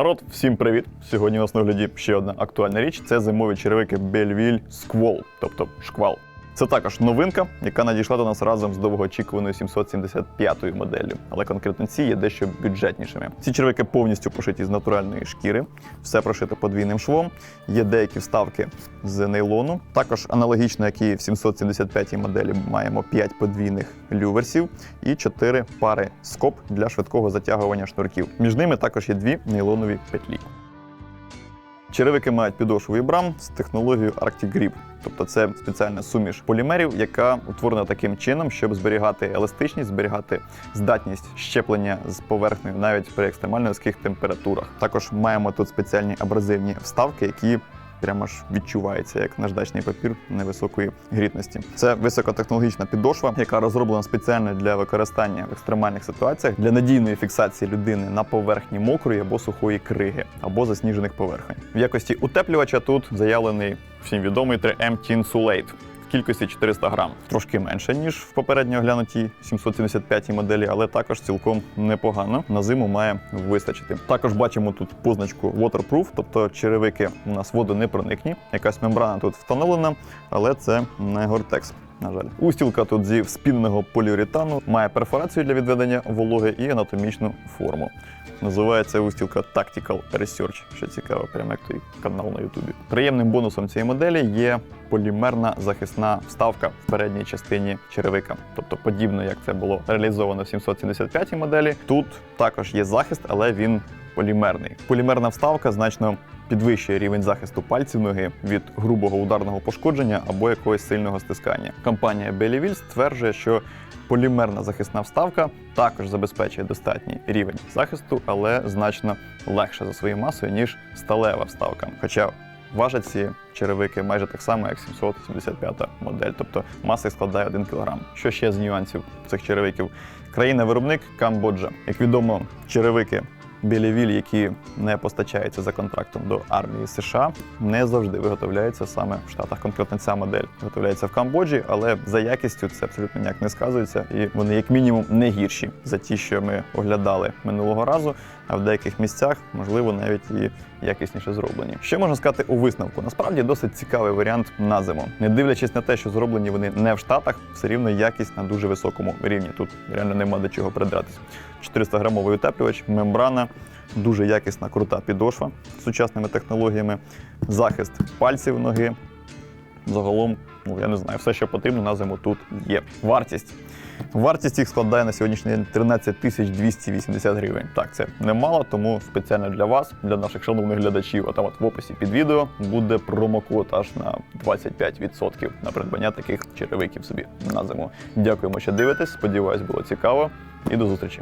Народ, всім привіт! Сьогодні у нас на огляді ще одна актуальна річ це зимові черевики Бельвіль Сквол, тобто шквал. Це також новинка, яка надійшла до нас разом з довгоочікуваною 775-ю моделлю. Але конкретно ці є дещо бюджетнішими. Ці черевики повністю пошиті з натуральної шкіри, все прошито подвійним швом. Є деякі вставки з нейлону. Також аналогічно, як і в 775-й моделі, маємо 5 подвійних люверсів і 4 пари скоб для швидкого затягування шнурків. Між ними також є дві нейлонові петлі. Черевики мають підошву брам з технологією Arctic Grip. Тобто це спеціальна суміш полімерів, яка утворена таким чином, щоб зберігати еластичність, зберігати здатність щеплення з поверхнею навіть при екстремально низьких температурах. Також маємо тут спеціальні абразивні вставки, які прямо ж відчувається як наждачний папір невисокої грітності. Це високотехнологічна підошва, яка розроблена спеціально для використання в екстремальних ситуаціях для надійної фіксації людини на поверхні мокрої або сухої криги, або засніжених поверхонь. В якості утеплювача тут заявлений всім відомий 3M Tinsulate кількості 400 грам. Трошки менше, ніж в попередньо оглянутій 775 моделі, але також цілком непогано. На зиму має вистачити. Також бачимо тут позначку Waterproof, тобто черевики у нас водонепроникні. Якась мембрана тут встановлена, але це не гортекс. На жаль, устілка тут зі спінного поліуретану має перфорацію для відведення вологи і анатомічну форму. Називається устілка Tactical Research, що цікаво, прямо як той канал на Ютубі. Приємним бонусом цієї моделі є полімерна захисна вставка в передній частині черевика. Тобто, подібно як це було реалізовано в 775 моделі, тут також є захист, але він полімерний. Полімерна вставка значно підвищує рівень захисту пальців ноги від грубого ударного пошкодження або якогось сильного стискання. Компанія Belleville стверджує, що полімерна захисна вставка також забезпечує достатній рівень захисту, але значно легше за своєю масою, ніж сталева вставка. Хоча важать ці черевики майже так само, як 775 модель, тобто маса складає 1 кг. Що ще з нюансів цих черевиків? Країна-виробник Камбоджа. Як відомо, черевики Білівіль, які не постачаються за контрактом до армії США, не завжди виготовляються саме в Штатах. Конкретно ця модель виготовляється в Камбоджі, але за якістю це абсолютно ніяк не сказується, і вони як мінімум не гірші за ті, що ми оглядали минулого разу. А в деяких місцях, можливо, навіть і якісніше зроблені. Що можна сказати у висновку? Насправді досить цікавий варіант на зиму. Не дивлячись на те, що зроблені вони не в Штатах, все рівно якість на дуже високому рівні. Тут реально нема до чого придратись. 400 грамовий утеплювач, мембрана, дуже якісна, крута підошва з сучасними технологіями, захист пальців ноги. Загалом, ну я не знаю, все, що потрібно на зиму тут є. Вартість. Вартість їх складає на сьогоднішній день 13 тисяч 280 гривень. Так, це немало, тому спеціально для вас, для наших шановних глядачів, а там от в описі під відео буде промокод аж на 25% на придбання таких черевиків собі на зиму. Дякуємо, що дивитесь. Сподіваюсь, було цікаво і до зустрічі.